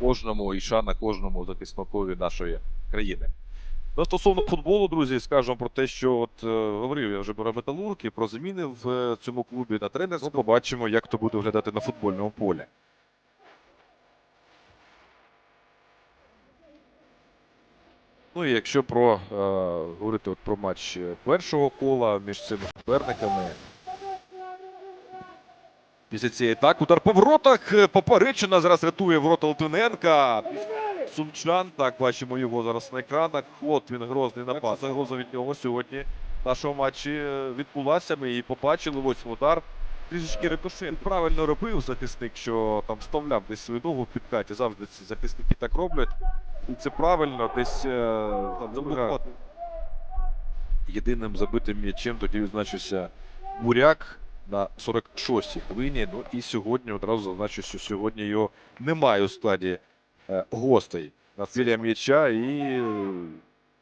кожному і шана кожному захисникові нашої країни. Ну, стосовно футболу, друзі, скажемо про те, що от е, говорив я вже про металург і про зміни в е, цьому клубі на тренерському. Побачимо, як то буде виглядати на футбольному полі. Ну і якщо про е, говорити от про матч е, першого кола між цими суперниками. Після цієї так, удар по воротах. е, Поперечина зараз рятує ворота Литвиненка. Сумчан, так, бачимо його зараз на екранах. От він грозний напад. Загроза від нього сьогодні. В нашому матчі е, відбулася. Ми її побачили. Ось удар. Трішечки рикошет. Правильно робив захисник, що там вставляв десь свою ногу в підкаті. Завжди ці захисники так роблять. І це правильно, десь е, там забирав. Єдиним забитим м'ячем тоді відзначився Буряк на 46-й хвилині. Ну і сьогодні одразу зазначу, що сьогодні його немає у складі е, гостей на м'яча. І е,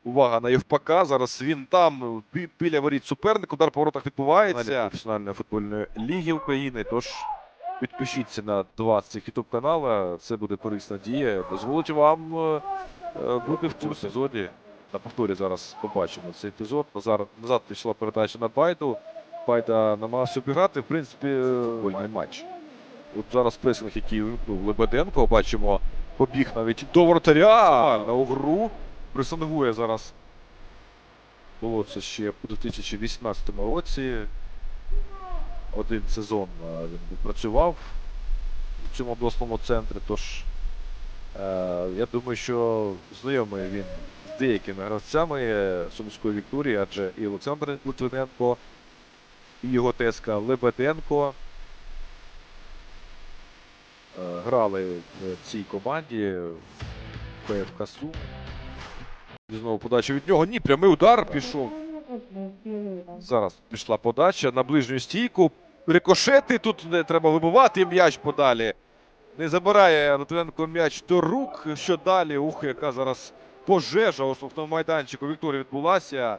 увага на Євпака. Зараз він там бі- біля воріт суперник. Удар по воротах відбувається. Професіональної футбольної ліги України. Тож підпишіться на два з цих ютуб канала. Це буде корисна дія. Дозволить вам е, бути в цьому сезоні. На повторі зараз побачимо цей епізод. Назар, назад пішла передача на Байту. Байта намагався обіграти, в принципі, е, вольний матч. От зараз пресинг, який вимкнув Лебеденко, бачимо, побіг навіть до воротаря на угру. Пресингує зараз. Було це ще у 2018 році. Один сезон е, він працював в цьому обласному центрі, тож е, я думаю, що знайомий він з деякими гравцями е, Сумської Вікторії, адже і Олександр Литвиненко, і його теска Лебеденко е, грали в цій команді ПФК Сум. Знову подача від нього. Ні, прямий удар пішов. Зараз пішла подача на ближню стійку. Рикошети тут не треба вибивати м'яч подалі. Не забирає Литвиненко м'яч до рук. Що далі? Ух, яка зараз пожежа у основному майданчику Вікторії відбулася.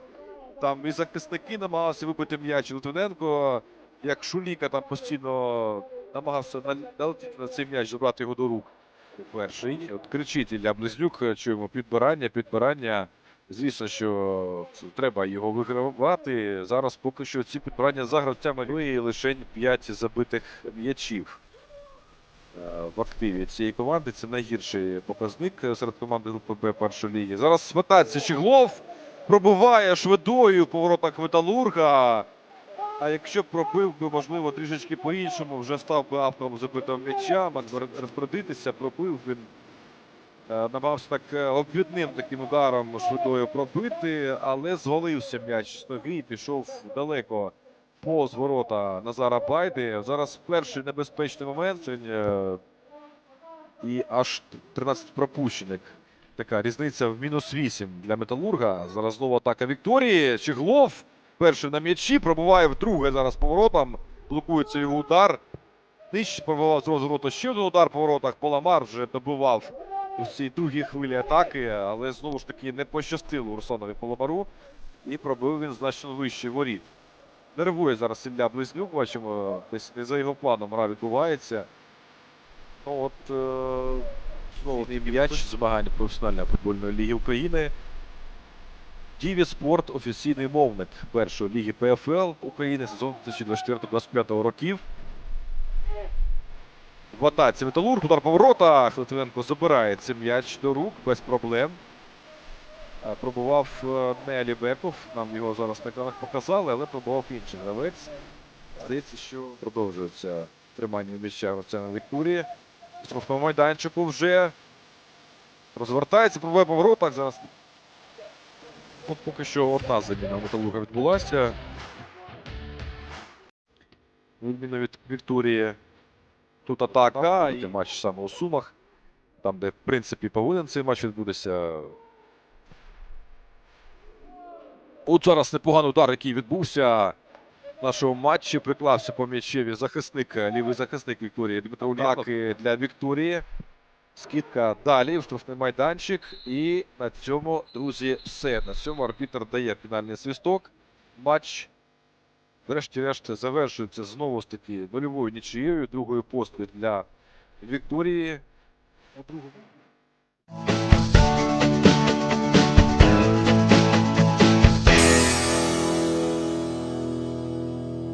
Там і захисники намагалися вибити м'яч. Литвиненко, як Шуліка, там постійно намагався налетіти на цей м'яч, забрати його до рук. Перший. От кричить Ілля Близнюк, чуємо підбирання, підбирання. Звісно, що треба його вигравати. Зараз поки що ці підбирання за гравцями і лише 5 забитих м'ячів. е, В активі цієї команди це найгірший показник серед команди групи Б першої ліги. Зараз сматається Щеглов, пробиває швидою по воротах Металурга. А якщо б пробив би, можливо, трішечки по-іншому, вже став би автором забитого м'яча, мав би розпорядитися, пробив він. е, Намагався так е, обвідним таким ударом швидою пробити, але звалився м'яч з ноги і пішов далеко повз ворота Назара Байди. Зараз перший небезпечний момент. е, І аж 13 пропущених. Така різниця в мінус 8 для Металурга. Зараз знову атака Вікторії. Чеглов перший на м'ячі, пробуває вдруге зараз поворотом. Блокується його удар. Нижче пробував з розвороту ще один удар по воротах. Поламар вже добивав у цій другій хвилі атаки, але знову ж таки не пощастило Русланові Поламару. І пробив він значно вище воріт. Нервує зараз Ілля Близнюк, бачимо, десь не за його планом гра відбувається. Ну от е, знову м'яч змагання професіональної футбольної ліги України. Діві Спорт офіційний мовник першої ліги ПФЛ України сезон 2024-2025 років. В атаці Металург, удар по воротах. Литвиненко забирає цей м'яч до рук без проблем. Е, Пробував е, не Алібеков, нам його зараз на екранах показали, але пробував інший гравець. Здається, що продовжується тримання м'яча гравцями Вікторії. Штрафному майданчику вже розвертається, пробує по воротах зараз. От поки що одна заміна у металурга відбулася. На Відміну від Вікторії. Тут атака і матч саме у Сумах. Там, де, в принципі, повинен цей матч відбутися. От зараз непоганий удар, який відбувся нашому матчі. Приклався по м'ячеві захисник, лівий захисник Вікторії Дмитро Ульянов. Для Вікторії. Скидка далі в штрафний майданчик. І на цьому, друзі, все. На цьому арбітр дає фінальний свисток. Матч, врешті-решт, завершується знову ж таки нульовою нічиєю, другою поспіль для Вікторії.